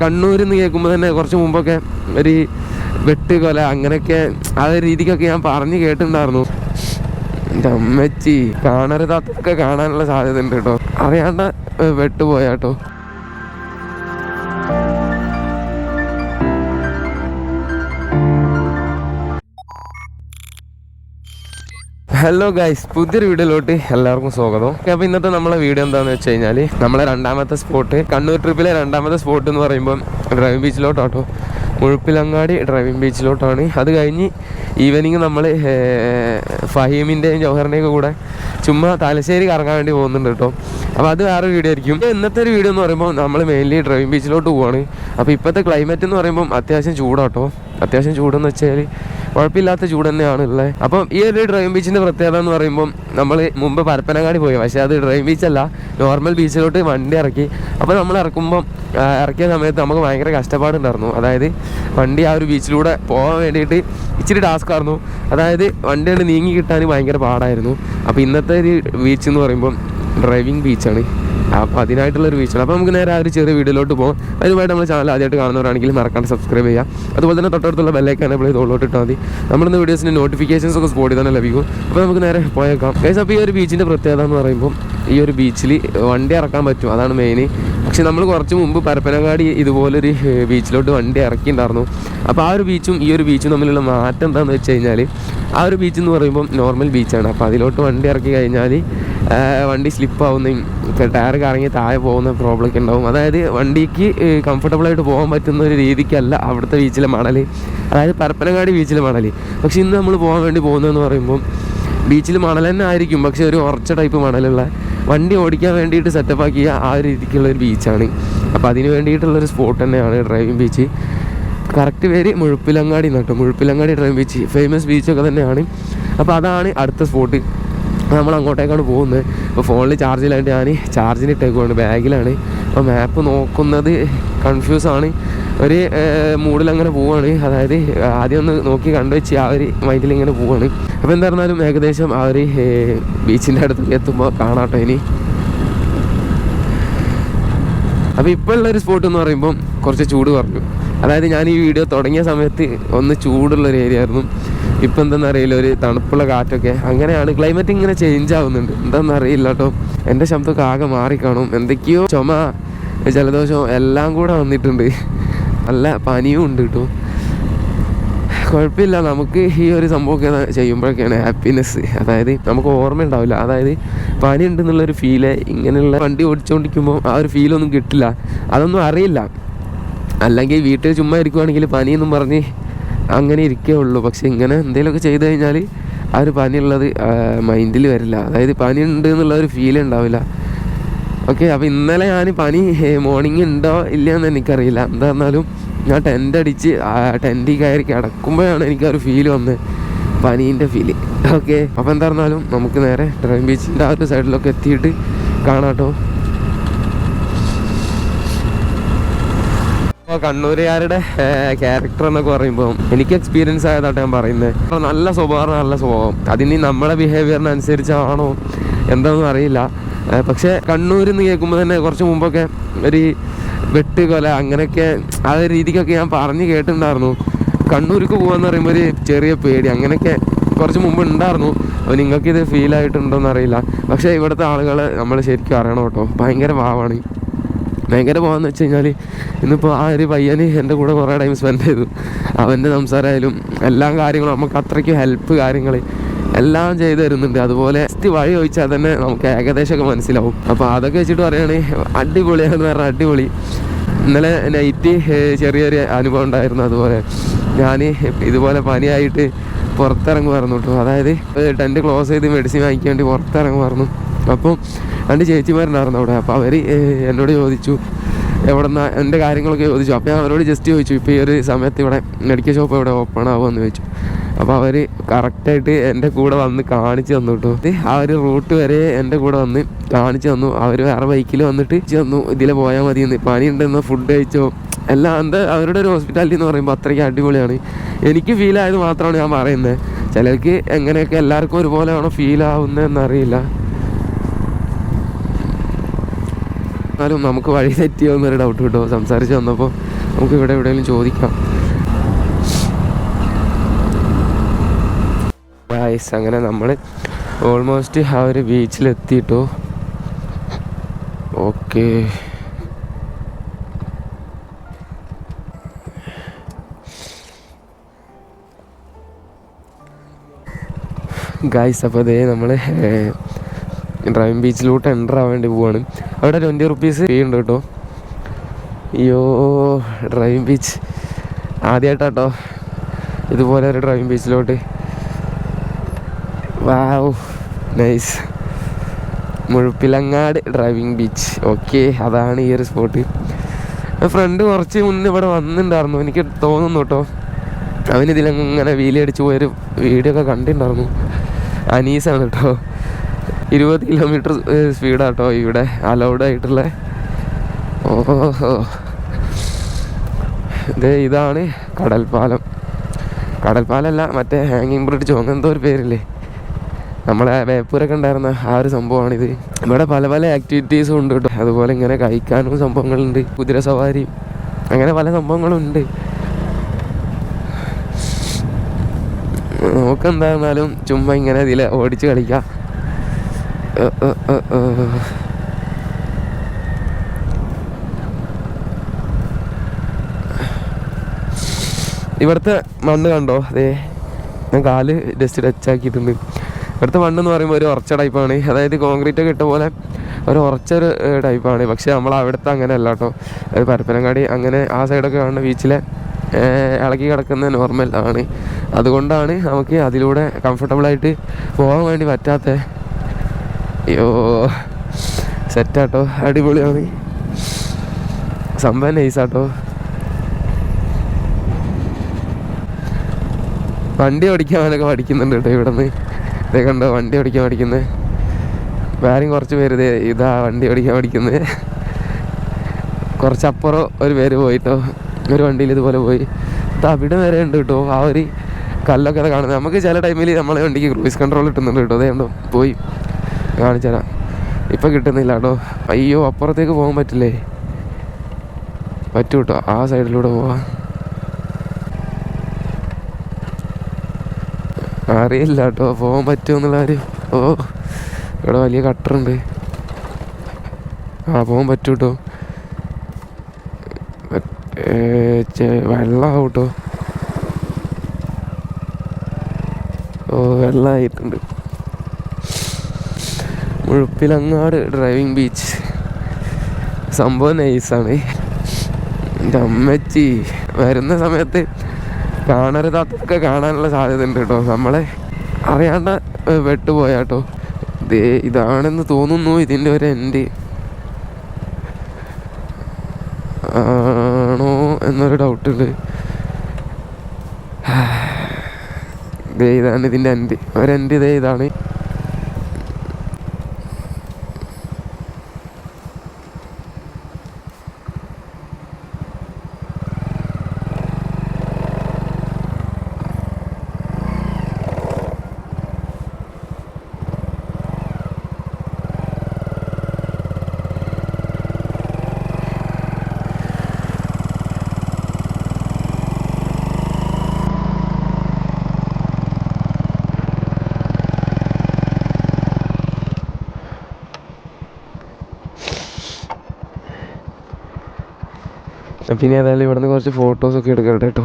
കണ്ണൂരിൽ നിന്ന് കേൾക്കുമ്പോൾ തന്നെ കുറച്ച് മുമ്പൊക്കെ ഒരു വെട്ടുകൊല അങ്ങനെയൊക്കെ ആ രീതിക്കൊക്കെ ഞാൻ പറഞ്ഞു കേട്ടിട്ടുണ്ടായിരുന്നു. അമ്മച്ചി കാണരുതാത്തൊക്കെ കാണാനുള്ള സാധ്യത ഉണ്ട് കേട്ടോ. അറിയാണ്ട് വെട്ടുപോയാട്ടോ ഹലോ ഗൈസ് പുതിയൊരു വീഡിയോയിലോട്ട് എല്ലാവർക്കും സ്വാഗതം. അപ്പോൾ ഇന്നത്തെ നമ്മളെ വീഡിയോ എന്താണെന്ന് വെച്ച് കഴിഞ്ഞാൽ നമ്മളെ രണ്ടാമത്തെ സ്പോട്ട് കണ്ണൂർ ട്രിപ്പിലെ രണ്ടാമത്തെ സ്പോട്ട് എന്ന് പറയുമ്പോൾ ഡ്രൈവിംഗ് ബീച്ചിലോട്ടാട്ടോ മുഴുപ്പിലങ്ങാടി ഡ്രൈവിംഗ് ബീച്ചിലോട്ടാണ് അത് കഴിഞ്ഞ് ഈവനിങ് നമ്മൾ ഫഹീമിന്റെയും ജവഹറിന്റെയും കൂടെ ചുമ്മാ തലശ്ശേരി കറങ്ങാൻ വേണ്ടി പോകുന്നുണ്ട് കേട്ടോ. അപ്പോൾ അത് വേറെ വീഡിയോ ആയിരിക്കും. ഇന്നത്തെ ഒരു വീഡിയോ എന്ന് പറയുമ്പോൾ നമ്മൾ മെയിൻലി ഡ്രൈവിംഗ് ബീച്ചിലോട്ട് പോവാണ്. അപ്പോൾ ഇപ്പോഴത്തെ ക്ലൈമറ്റ് എന്ന് പറയുമ്പോൾ അത്യാവശ്യം ചൂടാട്ടോ. അത്യാവശ്യം ചൂടെന്ന് വെച്ചാൽ കുഴപ്പമില്ലാത്ത ചൂട് തന്നെയാണ് ഉള്ളത് അപ്പം ഈ ഒരു ഡ്രൈവിംഗ് ബീച്ചിന്റെ പ്രത്യേകത എന്ന് പറയുമ്പോൾ നമ്മൾ മുമ്പ് പരപ്പനങ്ങാടി പോയി. പക്ഷേ അത് ഡ്രൈവിംഗ് ബീച്ചല്ല നോർമൽ ബീച്ചിലോട്ട് വണ്ടി ഇറക്കി. അപ്പോൾ നമ്മൾ ഇറക്കുമ്പം ഇറക്കിയ സമയത്ത് നമുക്ക് ഭയങ്കര കഷ്ടപ്പാടുണ്ടായിരുന്നു. അതായത് വണ്ടി ആ ഒരു ബീച്ചിലൂടെ പോകാൻ വേണ്ടിയിട്ട് ഇച്ചിരി ടാസ്ക് ആയിരുന്നു. അതായത് വണ്ടി നീങ്ങി കിട്ടാൻ ഭയങ്കര പാടായിരുന്നു. അപ്പോൾ ഇന്നത്തെ ഒരു ബീച്ച് എന്ന് പറയുമ്പോൾ ഡ്രൈവിംഗ് ബീച്ചാണ് അപ്പോൾ അതിനായിട്ടുള്ളൊരു ബീച്ചാണ് അപ്പോൾ നമുക്ക് നേരെ ആ ഒരു ചെറിയ വീഡിയോയിലോട്ട് പോകാം അതുമായിട്ട് നമ്മൾ ചാനൽ ആദ്യമായിട്ട് കാണുന്നവരാണെങ്കിൽ മറക്കാണ്ട് സബ്സ്ക്രൈബ് ചെയ്യുക. അതുപോലെ തന്നെ തൊട്ടടുത്തുള്ള ബെല്ലൈക്കാൻ നമ്മൾ തോളോട്ട് ഇട്ടാൽ മതി. നമ്മളിന്ന് വീഡിയോസിന്റെ നോട്ടിഫിക്കേഷൻസ് ഒക്കെ സ്പോട്ടിൽ തന്നെ ലഭിക്കും. അപ്പോൾ നമുക്ക് നേരെ പോയേക്കാം. ഗൈസ് അപ്പോൾ ഈ ഒരു ബീച്ചിന്റെ പ്രത്യേകത എന്ന് പറയുമ്പോൾ ഈ ഒരു ബീച്ചിൽ വണ്ടി ഇറക്കാൻ പറ്റും. അതാണ് മെയിൻ പക്ഷെ നമ്മൾ കുറച്ച് മുമ്പ് പരപ്പനങ്ങാടി ഇതുപോലൊരു ബീച്ചിലോട്ട് വണ്ടി ഇറക്കിയിട്ടുണ്ടായിരുന്നു. അപ്പോൾ ആ ഒരു ബീച്ചും ഈ ഒരു ബീച്ചും തമ്മിലുള്ള മാറ്റം എന്താണെന്ന് വെച്ച് കഴിഞ്ഞാൽ ആ ഒരു ബീച്ച് എന്ന് പറയുമ്പോൾ നോർമൽ ബീച്ചാണ് അപ്പോൾ അതിലോട്ട് വണ്ടി ഇറക്കി കഴിഞ്ഞാൽ വണ്ടി സ്ലിപ്പ് ആവുന്നതും ടയർ കറങ്ങി താഴെ പോകുന്ന പ്രോബ്ലം ഒക്കെ ഉണ്ടാവും. അതായത് വണ്ടിക്ക് കംഫർട്ടബിളായിട്ട് പോകാൻ പറ്റുന്ന ഒരു രീതിക്കല്ല അവിടുത്തെ ബീച്ചിലെ മണൽ അതായത് പരപ്പനങ്ങാടി ബീച്ചിലെ മണൽ പക്ഷെ ഇന്ന് നമ്മൾ പോകാൻ വേണ്ടി പോകുന്നതെന്ന് പറയുമ്പം ബീച്ചിൽ മണൽ തന്നെ ആയിരിക്കും. പക്ഷെ ഒരു ഉറച്ച ടൈപ്പ് മണലുള്ള വണ്ടി ഓടിക്കാൻ വേണ്ടിയിട്ട് സെറ്റപ്പ് ആക്കിയ ആ ഒരു രീതിക്കുള്ള ഒരു ബീച്ചാണ് അപ്പോൾ അതിന് വേണ്ടിയിട്ടുള്ളൊരു സ്പോട്ട് തന്നെയാണ് ഡ്രൈവിംഗ് ബീച്ച് കറക്റ്റ് പേര് മുഴുപ്പിലങ്ങാടി എന്നാട്ടോ. മുഴുപ്പിലങ്ങാടി ഡ്രൈവിംഗ് ബീച്ച് ഫേമസ് ബീച്ചൊക്കെ തന്നെയാണ്. അപ്പോൾ അതാണ് അടുത്ത സ്പോട്ട് നമ്മൾ അങ്ങോട്ടേക്കാണ് പോകുന്നത്. അപ്പോൾ ഫോണിൽ ചാർജിലായിട്ട് ഞാൻ ചാർജിന് ഇട്ടേക്കുവാണ് ബാഗിലാണ്. അപ്പോൾ മാപ്പ് നോക്കുന്നത് കൺഫ്യൂസാണ് ഒരു മൂഡിൽ അങ്ങനെ പോവാണ്. അതായത് ആദ്യം ഒന്ന് നോക്കി കണ്ടുവെച്ച് ആ ഒരു മൈൻഡിൽ ഇങ്ങനെ പോവാണ്. അപ്പോൾ എന്തായിരുന്നാലും ഏകദേശം ആ ഒരു ബീച്ചിന്റെ അടുത്ത് എത്തുമ്പോൾ കാണാട്ടോ ഇനി. അപ്പോൾ ഇപ്പോൾ ഉള്ളൊരു സ്പോട്ട് എന്ന് പറയുമ്പം കുറച്ച് ചൂട് കുറഞ്ഞു. അതായത് ഞാൻ ഈ വീഡിയോ തുടങ്ങിയ സമയത്ത് ഒന്ന് ചൂടുള്ള ഒരു ഏരിയ ആയിരുന്നു. ഇപ്പം എന്താണെന്ന് അറിയില്ല ഒരു തണുപ്പുള്ള കാറ്റൊക്കെ. അങ്ങനെയാണ് ക്ലൈമറ്റ് ഇങ്ങനെ ചേഞ്ച് ആവുന്നുണ്ട്. എന്താണെന്ന് അറിയില്ല കേട്ടോ എന്റെ ശബ്ദമൊക്കെ ആകെ മാറിക്കാണും എന്തൊക്കെയോ ചുമ ജലദോഷം എല്ലാം കൂടെ വന്നിട്ടുണ്ട്. നല്ല പനിയും ഉണ്ട് കേട്ടോ കുഴപ്പമില്ല. നമുക്ക് ഈ ഒരു സംഭവമൊക്കെ ചെയ്യുമ്പോഴൊക്കെയാണ് ഹാപ്പിനെസ് അതായത് നമുക്ക് ഓർമ്മ ഉണ്ടാവില്ല. അതായത് പനി ഉണ്ടെന്നുള്ളൊരു ഫീൽ ഇങ്ങനെയുള്ള വണ്ടി ഓടിച്ചുകൊണ്ടിരിക്കുമ്പോൾ ആ ഒരു ഫീലൊന്നും കിട്ടില്ല. അതൊന്നും അറിയില്ല. അല്ലെങ്കിൽ വീട്ടിൽ ചുമ്മാ ഇരിക്കുവാണെങ്കിൽ പനിയെന്നും പറഞ്ഞ് അങ്ങനെ ഇരിക്കേ ഉള്ളൂ. പക്ഷെ ഇങ്ങനെ എന്തെങ്കിലുമൊക്കെ ചെയ്തു കഴിഞ്ഞാൽ ആ ഒരു പനിയുള്ളത് മൈൻഡിൽ വരില്ല. അതായത് പനി ഉണ്ട് എന്നുള്ള ഒരു ഫീൽ ഉണ്ടാവില്ല. ഓക്കെ അപ്പോൾ ഇന്നലെ ഞാൻ പനി മോർണിംഗ് ഉണ്ടോ ഇല്ല എന്ന് എനിക്കറിയില്ല. എന്താ പറഞ്ഞാലും ഞാൻ ടെന്റ് അടിച്ച് ടെന്റിൽ കയറി കിടക്കുമ്പോഴാണ് എനിക്ക് ആ ഒരു ഫീൽ വന്നത് പനീന്റെ ഫീൽ ഓക്കെ അപ്പോൾ പറഞ്ഞാലും നമുക്ക് നേരെ ട്രെയിൻ ബീച്ചിന്റെ ആ ഒരു സൈഡിലൊക്കെ എത്തിയിട്ട് കാണാം അപ്പോൾ കണ്ണൂരുകാരുടെ ക്യാരക്ടർ എന്നൊക്കെ പറയുമ്പോൾ എനിക്ക് എക്സ്പീരിയൻസ് ആയതാട്ടോ ഞാൻ പറയുന്നത് നല്ല സ്വഭാവം നല്ല സ്വഭാവം. അതിന് നമ്മളെ ബിഹേവിയറിനനുസരിച്ചാണോ എന്താണെന്നും അറിയില്ല. പക്ഷേ കണ്ണൂരിൽ നിന്ന് കേൾക്കുമ്പോൾ തന്നെ കുറച്ച് മുമ്പൊക്കെ ഒരു വെട്ടുകൊല അങ്ങനെയൊക്കെ ആ രീതിക്കൊക്കെ ഞാൻ പറഞ്ഞ് കേട്ടിട്ടുണ്ടായിരുന്നു. കണ്ണൂർക്ക് പോകാന്ന് പറയുമ്പോൾ ഒരു ചെറിയ പേടി അങ്ങനെയൊക്കെ കുറച്ച് മുമ്പ് ഉണ്ടായിരുന്നു. അപ്പോൾ നിങ്ങൾക്ക് ഇത് ഫീൽ ആയിട്ടുണ്ടോയെന്ന് അറിയില്ല. പക്ഷേ ഇവിടുത്തെ ആളുകൾ നമ്മൾ ശരിക്കും അറിയണം കേട്ടോ. ഭയങ്കര പാവാണ് ഭയങ്കര പോകാന്ന് വെച്ച് കഴിഞ്ഞാൽ ഇന്നിപ്പോൾ ആ ഒരു പയ്യന് എന്റെ കൂടെ കുറേ ടൈം സ്പെൻഡ് ചെയ്തു. അവന്റെ സംസാരമായാലും എല്ലാ കാര്യങ്ങളും നമുക്ക് അത്രയ്ക്ക് ഹെൽപ്പ് കാര്യങ്ങൾ എല്ലാം ചെയ്തു തരുന്നുണ്ട്. അതുപോലെ വഴി ചോദിച്ചാൽ തന്നെ നമുക്ക് ഏകദേശമൊക്കെ മനസ്സിലാവും. അപ്പോൾ അതൊക്കെ വെച്ചിട്ട് പറയുകയാണെങ്കിൽ അടിപൊളിയാണെന്ന് പറഞ്ഞാൽ അടിപൊളി. ഇന്നലെ നൈറ്റ് ചെറിയൊരു അനുഭവം ഉണ്ടായിരുന്നു. അതുപോലെ ഞാൻ ഇതുപോലെ പനിയായിട്ട് പുറത്തിറങ്ങുമായിരുന്നു കേട്ടോ. അതായത് ടെന്റ് ക്ലോസ് ചെയ്ത് മെഡിസിൻ വാങ്ങിക്കാൻ വേണ്ടി പുറത്തിറങ്ങുമായിരുന്നു. അപ്പം രണ്ട് ചേച്ചിമാരുണ്ടായിരുന്നു അവിടെ. അപ്പോൾ അവർ എന്നോട് ചോദിച്ചു എവിടെ നിന്ന് എന്റെ കാര്യങ്ങളൊക്കെ ചോദിച്ചു. അപ്പോൾ ഞാൻ അവരോട് ജസ്റ്റ് ചോദിച്ചു ഇപ്പോൾ ഈ ഒരു സമയത്ത് ഇവിടെ മെഡിക്കൽ ഷോപ്പ് ഇവിടെ ഓപ്പൺ ആവുമെന്ന് ചോദിച്ചു. അപ്പോൾ അവർ കറക്റ്റായിട്ട് എന്റെ കൂടെ വന്ന് കാണിച്ചു തന്നു കേട്ടോ ആ ഒരു റൂട്ട് വരെ എന്റെ കൂടെ വന്ന് കാണിച്ചു തന്നു. അവർ വേറെ ബൈക്കിൽ വന്നിട്ട് ചെന്നു ഇതിലെ പോയാൽ മതി എന്ന് പനി ഉണ്ടെന്ന് ഫുഡ് കഴിച്ചോ. എല്ലാം എന്താ അവരുടെ ഒരു ഹോസ്പിറ്റാലിറ്റി എന്ന് പറയുമ്പോൾ അത്രയ്ക്ക് അടിപൊളിയാണ്. എനിക്ക് ഫീൽ ആയത് മാത്രമാണ് ഞാൻ പറയുന്നത് ചിലർക്ക് എങ്ങനെയൊക്കെ എല്ലാവർക്കും ഒരുപോലെയാണോ ഫീൽ ആവുന്നതെന്ന് അറിയില്ല എന്നാലും നമുക്ക് വഴി തെറ്റിയോ എന്നൊരു ഡൗട്ട് കിട്ടുമോ സംസാരിച്ച് വന്നപ്പോൾ നമുക്ക് ഇവിടെ എവിടെയെങ്കിലും ചോദിക്കാം. ഗായ്സ് അങ്ങനെ നമ്മൾ ഓൾമോസ്റ്റ് ആ ഒരു ബീച്ചിലെത്തിയിട്ടോ ഓക്കെ ഗായ്സ് അപ്പോൾ അതേ നമ്മൾ ഡ്രൈവിംഗ് ബീച്ചിലോട്ട് എന്റർ ആവാൻ വേണ്ടി പോവാണ്. അവിടെ ട്വന്റി റുപ്പീസ് ഫീ ഉണ്ട് കേട്ടോ. അയ്യോ ഡ്രൈവിംഗ് ബീച്ച് ആദ്യമായിട്ടാട്ടോ ഇതുപോലെ ഒരു driving ബീച്ചിലോട്ട് wow nice Muzhappilangad driving beach okay അതാണ് ഈ ഒരു സ്പോട്ട് ഫ്രണ്ട് കുറച്ച് മുന്നേ ഇവിടെ വന്നിട്ടുണ്ടായിരുന്നു. എനിക്ക് തോന്നുന്നു കേട്ടോ. അവനിതിലങ്ങനെ വീലി അടിച്ച് പോയൊരു വീഡിയോ ഒക്കെ കണ്ടിട്ടുണ്ടായിരുന്നു. അനീസാണ് കേട്ടോ. ഇരുപത് കിലോമീറ്റർ സ്പീഡാട്ടോ ഇവിടെ അലൗഡ് ആയിട്ടുള്ള. ഓഹോ. ഇത് ഇതാണ് കടൽപ്പാലം. കടൽപ്പാലമല്ല മറ്റേ ഹാങ്ങിങ് ബ്രിഡ്ജോ അങ്ങനത്തെ ഒരു പേരില്ലേ? നമ്മളെ വേപ്പൂരൊക്കെ ഉണ്ടായിരുന്ന ആ ഒരു സംഭവമാണിത്. ഇവിടെ പല പല ആക്ടിവിറ്റീസും ഉണ്ട് കേട്ടോ. അതുപോലെ ഇങ്ങനെ കഴിക്കാനും സംഭവങ്ങളുണ്ട്. കുതിര സവാരി അങ്ങനെ പല സംഭവങ്ങളും ഉണ്ട് നമുക്ക് എന്തായിരുന്നാലും ചുമ്മാ ഇങ്ങനെ ഇതിൽ ഓടിച്ച് കളിക്കാം. ഇവിടുത്തെ മണ്ണ് കണ്ടോ? അതെ ഞാൻ കാൽ ജസ്റ്റ് ടച്ചാക്കിയിട്ടുണ്ട് ഇവിടുത്തെ മണ്ണ് എന്ന് പറയുമ്പോൾ ഒരു ഉറച്ച ടൈപ്പാണ് അതായത് കോൺക്രീറ്റ് ഒക്കെ ഇട്ട പോലെ ഒരു ഉറച്ചൊരു ടൈപ്പാണ് പക്ഷേ നമ്മൾ അവിടുത്തെ അങ്ങനെ അല്ല കേട്ടോ. പരപ്പനങ്ങാടി അങ്ങനെ ആ സൈഡൊക്കെ കാണുന്ന ബീച്ചിലെ ഇളക്കി ഇളകി കിടക്കുന്ന നോർമൽ ആണ്. അതുകൊണ്ടാണ് നമുക്ക് അതിലൂടെ കംഫർട്ടബിളായിട്ട് പോകാൻ വേണ്ടി പറ്റാത്ത അയ്യോ സെറ്റാട്ടോ അടിപൊളിയാണ്. സംഭവം നൈസാട്ടോ വണ്ടി ഓടിക്കാനൊക്കെ പഠിക്കുന്നുണ്ട് കേട്ടോ ഇവിടെ നിന്ന് ഇതേ കണ്ടോ വണ്ടി ഓടിക്കാൻ പഠിക്കുന്നത് വേറെയും കുറച്ച് പേര് ഇതേ ഇതാ വണ്ടി ഓടിക്കാൻ പഠിക്കുന്നത് കുറച്ചപ്പുറം ഒരു പേര് പോയിട്ടോ. ഒരു വണ്ടിയിൽ ഇതുപോലെ പോയി. അവിടെ വരെ ഉണ്ട് കേട്ടോ ആ ഒരു കല്ലൊക്കെ കാണുന്നത് നമുക്ക് ചില ടൈമിൽ നമ്മളെ വണ്ടിക്ക് ക്രൂയിസ് കൺട്രോൾ കിട്ടുന്നുണ്ട് കേട്ടോ അതേ കണ്ടോ പോയി. കാണിച്ചു തരാം ഇപ്പം കിട്ടുന്നില്ല കേട്ടോ അയ്യോ അപ്പുറത്തേക്ക് പോകാൻ പറ്റില്ലേ? പറ്റൂട്ടോ ആ സൈഡിലൂടെ പോവാ. അറിയില്ല കേട്ടോ പോകാൻ പറ്റുമെന്നുള്ള കാര്യം. ഓ ഇവിടെ വലിയ കട്ടറുണ്ട്. ആ പോകാൻ പറ്റൂട്ടോ. വെള്ളമാവും കേട്ടോ ഓ വെള്ളമായിട്ടുണ്ട് മുഴുപ്പിലങ്ങാട് ഡ്രൈവിംഗ് ബീച്ച് സംഭവം നൈസാണ് എന്റെ അമ്മച്ചി വരുന്ന സമയത്ത് കാണരുതാത്തൊക്കെ കാണാനുള്ള സാധ്യത ഉണ്ട് കേട്ടോ. നമ്മളെ അറിയാണ്ട് വെട്ടുപോയാട്ടോ. ദേ ഇതാണെന്ന് തോന്നുന്നു ഇതിന്റെ ഒരു എൻഡ് ആണോ എന്നൊരു ഡൗട്ട് ഉണ്ട്. ദേ ഇതാണ് ഇതിന്റെ എൻഡ് ഒരു എൻഡ് ഇതേ ഇതാണ്. പിന്നെ ഏതായാലും ഇവിടുന്ന് കുറച്ച് ഫോട്ടോസൊക്കെ എടുക്കട്ടെ കേട്ടോ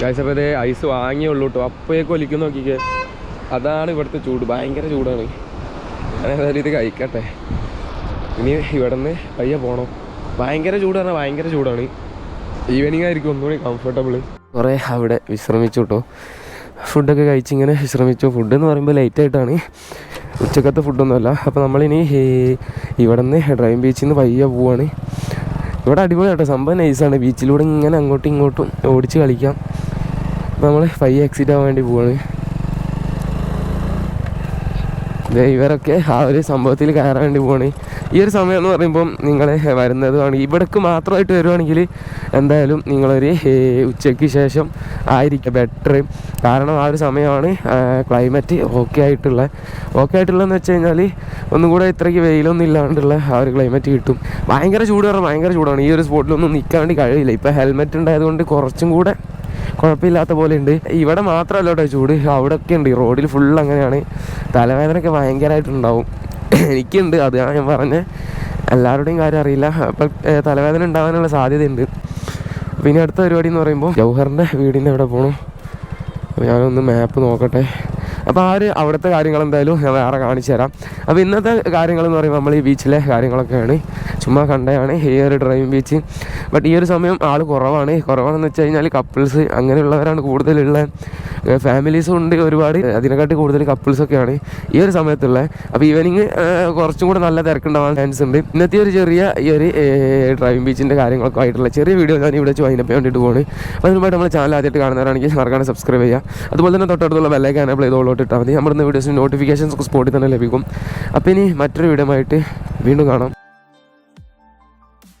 ഗൈസ് ഐസ് വാങ്ങിയേ ഉള്ളൂ കേട്ടോ അപ്പോഴേക്ക് ഒലിക്കും നോക്കിക്കേ. അതാണ് ഇവിടുത്തെ ചൂട്. ഭയങ്കര ചൂടാണ്. ഞാൻ ഏതായാലും ഇത് കഴിക്കട്ടെ. ഇനി ഇവിടെ നിന്ന് പയ്യെ പോകണം ഭയങ്കര ചൂട് പറഞ്ഞാൽ ഭയങ്കര ചൂടാണ്. ഈവനിങ് ആയിരിക്കും ഒന്നുകൂടി കംഫർട്ടബിൾ കുറേ അവിടെ വിശ്രമിച്ചു കേട്ടോ ഫുഡൊക്കെ കഴിച്ചിങ്ങനെ വിശ്രമിച്ചു. ഫുഡ് എന്ന് പറയുമ്പോൾ ലേറ്റ് ആയിട്ടാണ്. ഉച്ചക്കത്തെ ഫുഡൊന്നുമല്ല അപ്പോൾ നമ്മളിനി ഇവിടെ നിന്ന് ഡ്രൈവിംഗ് ബീച്ചിൽ നിന്ന് പയ്യെ പോവാണ്. ഇവിടെ അടിപൊളി കേട്ടോ സംഭവം നൈസാണ് ബീച്ചിലൂടെ ഇങ്ങനെ അങ്ങോട്ടും ഇങ്ങോട്ടും ഓടിച്ച് കളിക്കാം. നമ്മൾ പയ്യെ എക്സിറ്റ് ആവാൻ വേണ്ടി പോവാണ്. ഇവരൊക്കെ ആ ഒരു സംഭവത്തിൽ കയറാൻ വേണ്ടി പോവാണ്. ഈ ഒരു സമയം എന്ന് പറയുമ്പം നിങ്ങൾ വരുന്നതുമാണ് ഇവിടേക്ക് മാത്രമായിട്ട് വരുവാണെങ്കിൽ എന്തായാലും നിങ്ങളൊരു ഉച്ചയ്ക്ക് ശേഷം ആയിരിക്കും ബെറ്റർ കാരണം ആ ഒരു സമയമാണ് ക്ലൈമറ്റ് ഓക്കെ ആയിട്ടുള്ള ഓക്കെ ആയിട്ടുള്ളതെന്ന് വെച്ച് കഴിഞ്ഞാൽ ഒന്നും കൂടെ ഇത്രയ്ക്ക് വെയിലൊന്നും ഇല്ലാണ്ടുള്ള ആ ഒരു ക്ലൈമറ്റ് കിട്ടും. ഭയങ്കര ചൂട് പറഞ്ഞാൽ ഭയങ്കര ചൂടാണ്. ഈ ഒരു സ്പോട്ടിലൊന്നും നിൽക്കാൻ വേണ്ടി കഴിയില്ല. ഇപ്പോൾ ഹെൽമെറ്റ് ഉണ്ടായതുകൊണ്ട് കുറച്ചും കൂടെ കുഴപ്പമില്ലാത്ത പോലെ ഉണ്ട് ഇവിടെ മാത്രമല്ല കേട്ടോ ചൂട്. അവിടെയൊക്കെ ഉണ്ട്. റോഡിൽ ഫുൾ അങ്ങനെയാണ്. തലവേദനയൊക്കെ ഭയങ്കരമായിട്ടുണ്ടാവും. എനിക്കുണ്ട്. അത് ഞാൻ പറഞ്ഞ. എല്ലാവരുടെയും കാര്യം അറിയില്ല. അപ്പം തലവേദന ഉണ്ടാകാനുള്ള സാധ്യതയുണ്ട്. പിന്നെ അടുത്ത പരിപാടി എന്ന് പറയുമ്പോൾ ജൗഹറിന്റെ വീടിന്റെ അവിടെ പോകണം അപ്പോൾ ഞാനൊന്ന് മാപ്പ് നോക്കട്ടെ. അപ്പോൾ ആ ഒരു അവിടുത്തെ കാര്യങ്ങൾ എന്തായാലും ഞാൻ വേറെ കാണിച്ചു തരാം. അപ്പോൾ ഇന്നത്തെ കാര്യങ്ങൾ എന്ന് പറയുമ്പോൾ നമ്മൾ ഈ ബീച്ചിലെ കാര്യങ്ങളൊക്കെയാണ്. ചുമ്മാ കണ്ടതാണ് ഹെയർ ഡ്രൈവിംഗ് ബീച്ച് ബട്ട് ഈ ഒരു സമയം ആൾ കുറവാണ്. കുറവാണെന്ന് വെച്ച് കഴിഞ്ഞാൽ കപ്പിൾസ് അങ്ങനെയുള്ളവരാണ് കൂടുതലുള്ള ഫാമിലീസും ഉണ്ട് ഒരുപാട്. അതിനെക്കാട്ടി കൂടുതൽ കപ്പിൾസൊക്കെയാണ് ഈ ഒരു സമയത്തുള്ള. അപ്പോൾ ഈവനിങ് കുറച്ചും കൂടെ നല്ല തിരക്കുണ്ടാവാൻ ചാൻസ് ഉണ്ട്. ഇന്നത്തെ ഒരു ചെറിയ ഈ ഒരു ഡ്രൈവിംഗ് ബീച്ചിന്റെ കാര്യങ്ങളൊക്കെ ആയിട്ടുള്ള ചെറിയ വീഡിയോ ഞാൻ ഇവിടെ വെച്ച് വൈനപ്പ് വേണ്ടിയിട്ട് പോകുന്നത് അപ്പോൾ അതിനുമായിട്ട് നമ്മൾ ചാനൽ ആദ്യമായിട്ട് കാണുന്നവരാണെങ്കിൽ മറക്കാണ്ട് സബ്സ്ക്രൈബ് ചെയ്യുക. അതുപോലെ തന്നെ തൊട്ടടുത്തുള്ള ബെല്ലൈക്ക് എനേബിൾ ചെയ്തോളോട്ട് ഇട്ടാൽ മതി. നമ്മുടെ വീഡിയോസിന് നോട്ടിഫിക്കേഷൻസ് സ്പോട്ടിൽ തന്നെ ലഭിക്കും. അപ്പോൾ ഇനി മറ്റൊരു വീഡിയോ ആയിട്ട് വീണ്ടും കാണാം.